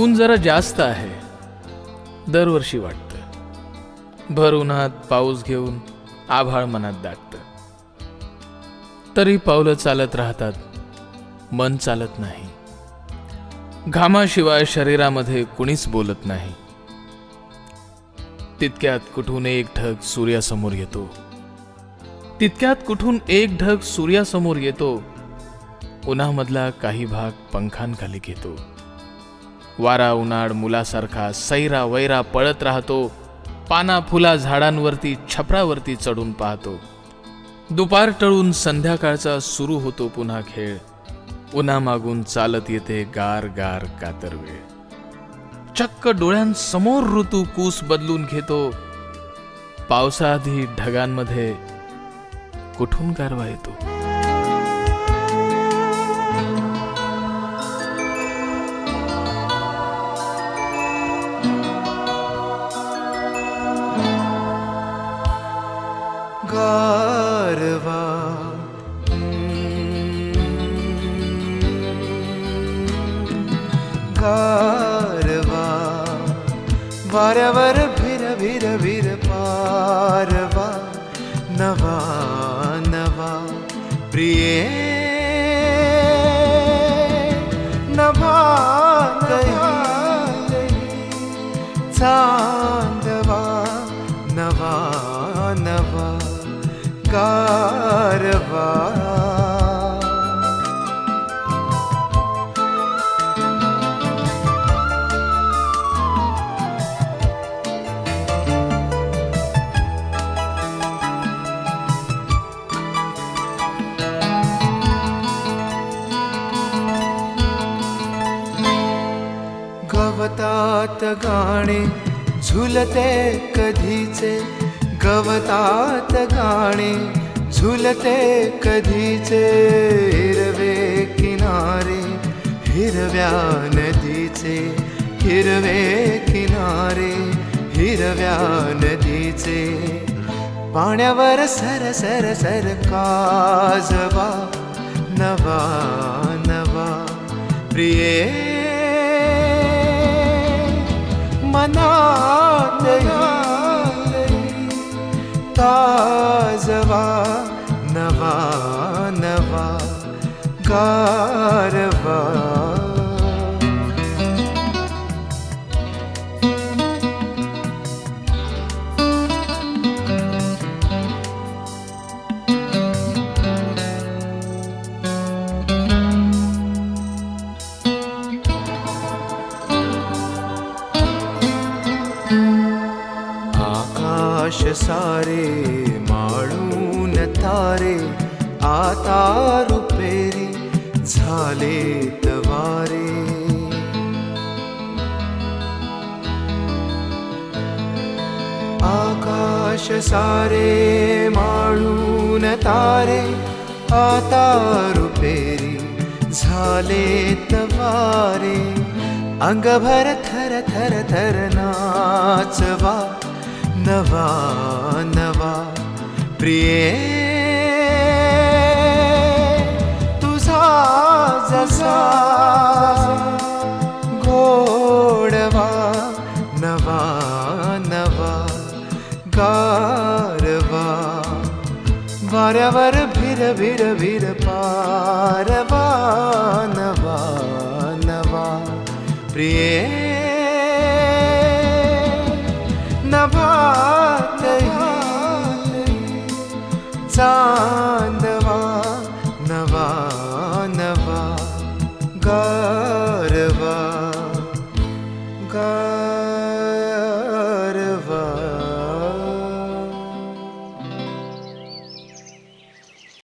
ऊन जरा जास्त आहे. दरवर्षी वाटतं. भर उन्हात पाऊस घेऊन आभाळ मनात दाटतं. तरी पावलं चालत राहतात मन चालत नाही. घामाशिवाय शरीरामध्ये कुणीच बोलत नाही. तितक्यात कुठून एक ढग सूर्यासमोर येतो. तितक्यात कुठून एक ढग सूर्यासमोर येतो. उन्हामधला काही भाग पंखांखाली घेतो. वारा उन्हाळ मुलासारखा सैरा वैरा पळत राहतो. पाना फुला झाडांवरती छपरावरती चढून पाहतो. दुपार टळून संध्याकाळचा सुरू होतो पुन्हा खेळ. उन्हामागून चालत येते गार गार कातर वेळ. चक्क डोळ्यांसमोर ऋतू कूस बदलून घेतो. पावसाआधी ढगांमध्ये कुठून गारवा येतो? गारवा वाऱ्यावर भिर भिर भिर पारवा नवा नवा प्रिये नभा चांदवा नवा नवा गारवा गवतात गाणे झुलते कधीचे गवतात गाणे झुलते कधीचे हिरवे किनारे हिरव्या नदीचे हिरवे किनारे हिरव्या नदीचे. पाण्यावर सर सर सर काजवा नवा नवा. प्रिये गारवा आकाश सारे माळून तारे आता रुपेरी झाले तवारे. आकाश सारे माळून तारे आता रुपेरी झाले तवारे. अंगभर थर थर थर नाचवा नवा नवा. प्रिये जसा गोडवा नवा नवा गारवा वाऱ्यावर भिर भिर भिर पारवा नवा नवा प्रिये नभात चांद